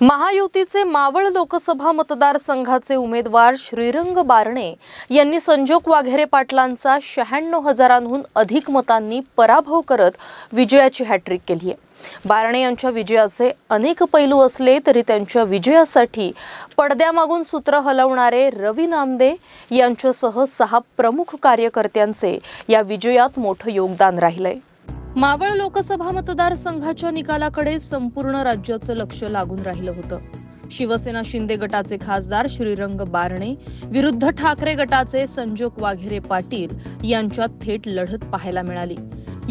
महायुतीचे मावळ लोकसभा मतदारसंघाचे उमेदवार श्रीरंग बारणे यांनी संजोग वाघेरे पाटलांचा शहाण्णव हजारांहून अधिक मतांनी पराभव करत विजयाची हॅट्रिक केली आहे बारणे यांच्या विजयाचे अनेक पैलू असले तरी त्यांच्या विजयासाठी पडद्यामागून सूत्र हलवणारे रवी नामदे यांच्यासह सहा प्रमुख कार्यकर्त्यांचे या विजयात मोठं योगदान राहिलंय. मावळ लोकसभा मतदारसंघाच्या निकालाकडे संपूर्ण राज्याचं लक्ष लागून राहिलं होतं. शिवसेना शिंदे गटाचे खासदार श्रीरंग बारणे विरुद्ध ठाकरे गटाचे संजोग वाघेरे पाटील यांच्यात थेट लढत पाहायला मिळाली.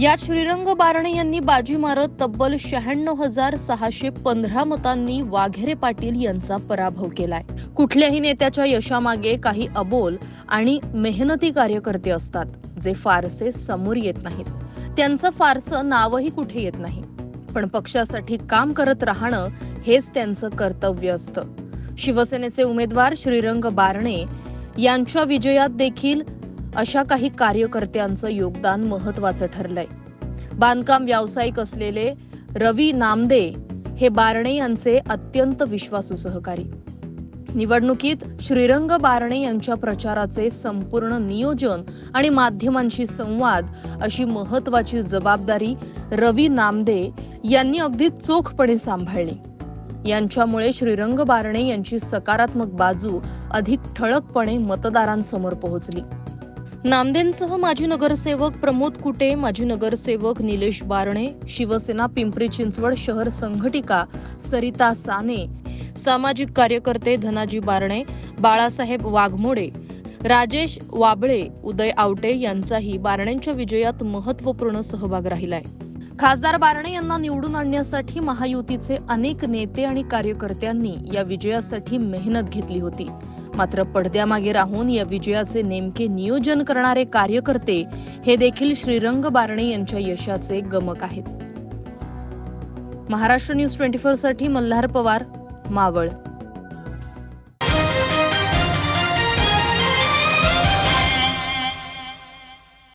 यात श्रीरंग बारणे यांनी बाजी मारत तब्बल शहाण्णव हजार सहाशे पंधरा मतांनी वाघेरे पाटील यांचा पराभव केलाय. कुठल्याही नेत्याच्या यशामागे काही अबोल आणि मेहनती कार्यकर्ते असतात जे फारसे समोर येत नाहीत. त्यांचं फारसं नावही कुठे येत नाही. पण पक्षासाठी काम करत राहणं हेच त्यांचं कर्तव्य असतं. शिवसेनेचे उमेदवार श्रीरंग बारणे यांच्या विजयात देखील अशा काही कार्यकर्त्यांचं योगदान महत्वाचं ठरलंय. बांधकाम व्यावसायिक असलेले रवी नामदे हे बारणे यांचे अत्यंत विश्वासू सहकारी. निवडणुकीत श्रीरंग बारणे यांच्या प्रचाराचे संपूर्ण नियोजन आणि माध्यमांशी संवाद अशी महत्वाची जबाबदारी रवी नामदे यांनी अगदी चोखपणे सांभाळली. यांच्यामुळे श्रीरंग बारणे यांची सकारात्मक बाजू अधिक ठळकपणे मतदारांसमोर पोहोचली. नामदेंसह माजी नगरसेवक प्रमोद कुटे माजी नगरसेवक निलेश बारणे शिवसेना पिंपरी चिंचवड शहर संघटिका सरिता साने सामाजिक कार्यकर्ते धनाजी बारणे बाळासाहेब वाघमोडे राजेश वाबळे उदय आवटे यांचाही बारणेंच्या विजयात महत्त्वपूर्ण सहभाग राहिलाय. खासदार बारणे यांना निवडून आणण्यासाठी महायुतीचे अनेक नेते आणि कार्यकर्त्यांनी या विजयासाठी मेहनत घेतली होती. मात्र पडद्यामागे राहून या विजयाचे नेमके नियोजन करणारे कार्यकर्ते हे देखील श्रीरंग बारणे यांच्या यशाचे गमक आहेत. महाराष्ट्र न्यूज ट्वेंटी फोरसाठी मल्हार पवार. मावळ.